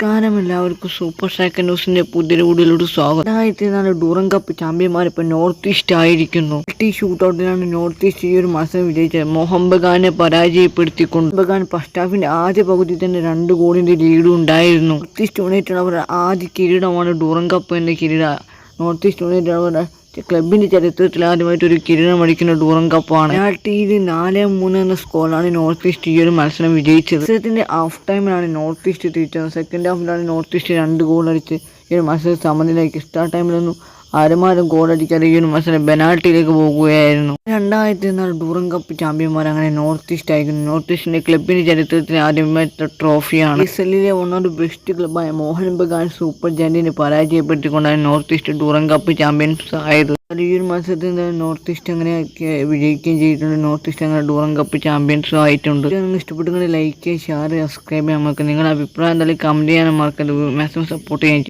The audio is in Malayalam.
നമസ്കാരം എല്ലാവർക്കും സൂപ്പർ സെക്കൻഡ് ന്യൂസിന്റെ പുതിയ കൂടുതലോട് സ്വാഗതം. രണ്ടായിരത്തി നാല് ഡൂറം കപ്പ് ചാമ്പ്യന്മാർ ഇപ്പൊ നോർത്ത് ഈസ്റ്റ് ആയിരിക്കുന്നു. ഈ ഷൂട്ട് ഔട്ടിലാണ് നോർത്ത് ഈസ്റ്റ് ഈ ഒരു മത്സരം വിജയിച്ചത്. മൊഹമ്മദ് ഖാനെ പരാജയപ്പെടുത്തിക്കൊണ്ട് ബഗാൻ ഫസ്റ്റ് ഹാഫിന്റെ ആദ്യ പകുതി തന്നെ രണ്ട് ഗോളിന്റെ ലീഡും ഉണ്ടായിരുന്നു. നോർത്ത് ഈസ്റ്റ് യുണൈറ്റഡ് അവരുടെ ആദ്യ കിരീടമാണ് ഡൂറം കപ്പ് എന്ന കിരീട. നോർത്ത് ഈസ്റ്റ് യുണൈറ്റഡ് ക്ലബിന്റെ ചരിത്രത്തിൽ ആദ്യമായിട്ട് ഒരു കിരീടം അടിക്കുന്ന ടൂറം കപ്പാണ്. പെനാൾട്ടിയിൽ നാല് മൂന്ന് എന്ന സ്കോറിലാണ് നോർത്ത് ഈസ്റ്റ് ഈ ഒരു മത്സരം വിജയിച്ചത്. മത്സരത്തിന്റെ ഹാഫ് ടൈമിലാണ് നോർത്ത് ഈസ്റ്റ് തിരിച്ചത്. സെക്കൻഡ് ഹാഫിലാണ് നോർത്ത് ഈസ്റ്റ് രണ്ട് ഗോൾ അടിച്ച് ഈ ഒരു മത്സരം സമനിലേക്ക് സ്റ്റാർട്ട് ടൈമിലൊന്നും ആരുമാരും ഗോളടിക്കാതെ ഈ ഒരു മത്സരം പെനാൾട്ടിയിലേക്ക് പോകുകയായിരുന്നു. രണ്ടായിരത്തി നാല് ടൂറം കപ്പ് ചാമ്പ്യന്മാർ അങ്ങനെ നോർത്ത് ഈസ്റ്റ് ആയിരുന്നു നോർത്ത് ഈസ്റ്റിന്റെ ക്ലബിന്റെ ചരിത്രത്തിൽ ആദ്യമായിട്ട് ട്രോഫിയാണ് ഇസലിലെ വൺ ഓഫ് ബെസ്റ്റ് ക്ലബായ മോഹൻ ബഗാൻ സൂപ്പർ ജയന്റിനെ പരാജയപ്പെടുത്തിക്കൊണ്ടാണ് north east Durand cup champions ആയത്. ഈ ഒരു മത്സരത്തിൽ നോർത്ത് ഈസ്റ്റ് അങ്ങനെ വിജയിക്കുകയും ചെയ്തിട്ടുണ്ട്. നോർത്ത് ഈസ്റ്റ് അങ്ങനെ ടൂറം കപ്പ് ചാമ്പ്യൻസും ആയിട്ടുണ്ട്. നിങ്ങൾ ഇഷ്ടപ്പെട്ടെങ്കിൽ ലൈക്ക് ഷെയർ സബ്സ്ക്രൈബ് ചെയ്യാൻ നിങ്ങളുടെ അഭിപ്രായം എന്തായാലും കമന്റ് ചെയ്യാൻ മറക്കരുത്. മാക്സിമം സപ്പോർട്ട് ചെയ്യാൻ